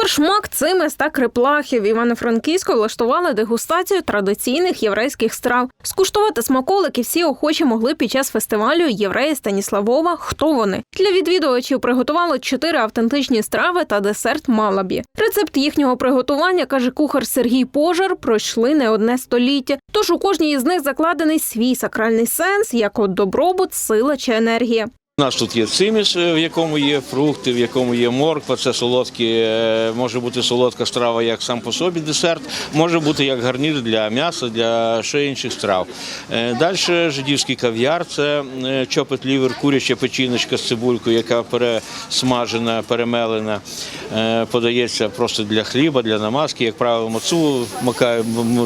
Форшмак Цимес та Криплахів Івано-Франківську влаштували дегустацію традиційних єврейських страв. Скуштувати смаколики всі охочі могли під час фестивалю євреї Станіславова. Хто вони? Для відвідувачів приготували чотири автентичні страви та десерт Малабі. Рецепт їхнього приготування, каже кухар Сергій Пожар, пройшли не одне століття. Тож у кожній із них закладений свій сакральний сенс, як от добробут, сила чи енергія. У нас тут є циміс, е, в якому є фрукти, в якому є морква, це солодкі, е, може бути солодка страва як сам по собі десерт, може бути як гарнір для м'яса, для ще інших страв. Е, Далі жидівський кав'яр, це чопит лівер, куряча печіночка з цибулькою, яка пересмажена, перемелена, подається просто для хліба, для намазки. Як правило, мацу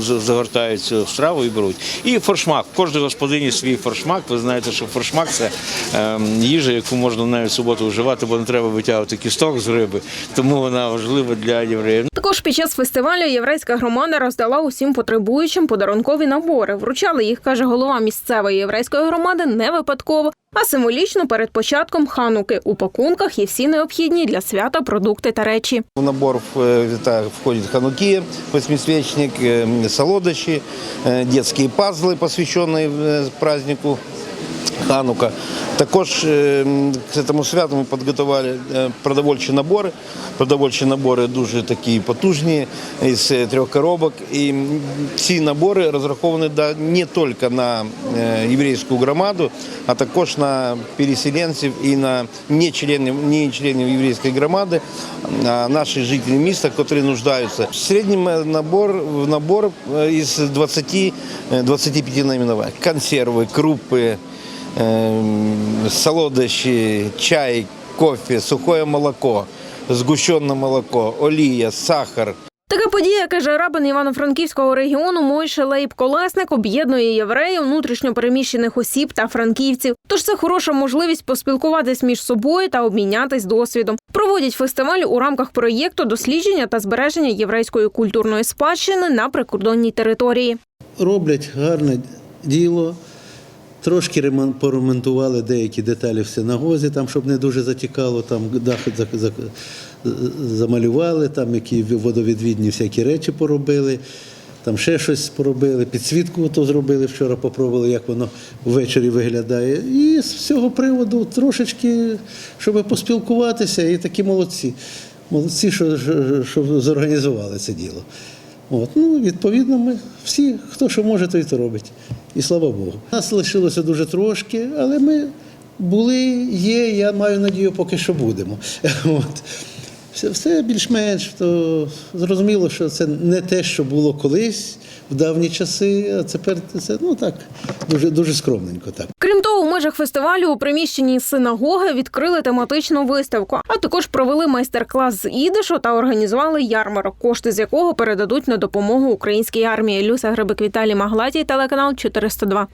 загортають цю страву і беруть. І форшмак. В кожній господині свій форшмак. Ви знаєте, що форшмак це ем, їжа, яку можна навіть в суботу вживати, бо не треба витягувати кісток з риби, тому вона важлива для євреїв. Також під час фестивалю єврейська громада роздала усім потребуючим подарункові набори. Вручали їх, каже голова місцевої єврейської громади, не випадково, а символічно перед початком хануки. У пакунках є всі необхідні для свята продукти та речі. В набор э, это входит хануки, восьмисвечник, э, солодощи, э, детские пазлы, посвященные э, празднику Ханука. Також е, к цьому святу ми підготували е, продовольчі набори. Продовольчі набори дуже такі потужні, із е, трьох коробок. І ці набори розраховані не тільки на єврейську громаду, а також на переселенців і на не членів, не членів єврейської громади, а наші жителі міста, які нуждаються. В набор, в набор із 20, е, 25 наименувань. Консерви, крупи, солодощі, чай, кофе, сухое молоко, згущенне молоко, олія, сахар. Така подія, каже рабин Івано-Франківського регіону Мойше Лейб Колесник, об'єднує євреїв, внутрішньопереміщених осіб та франківців. Тож це хороша можливість поспілкуватись між собою та обмінятись досвідом. Проводять фестиваль у рамках проєкту дослідження та збереження єврейської культурної спадщини на прикордонній території. роблять гарне діло. Трошки ремон- поремонтували деякі деталі в синагозі, там, щоб не дуже затікало, там дах за- за- замалювали, там які водовідвідні всякі речі поробили, там ще щось поробили, підсвітку то зробили вчора, попробували, як воно ввечері виглядає. І з цього приводу трошечки, щоб поспілкуватися, і такі молодці. Молодці, що, що, що зорганізували це діло. От, ну, відповідно, ми всі, хто що може, то й то робить. І слава Богу. Нас лишилося дуже трошки, але ми були, є, я маю надію, поки що будемо. От. Все, все більш-менш, то зрозуміло, що це не те, що було колись в давні часи, а тепер це ну так, дуже, дуже скромненько так. Крім того, у межах фестивалю у приміщенні синагоги відкрили тематичну виставку, а також провели майстер-клас з ідишу та організували ярмарок, кошти з якого передадуть на допомогу українській армії. Люся Грибик Віталій Маглатій, телеканал 402.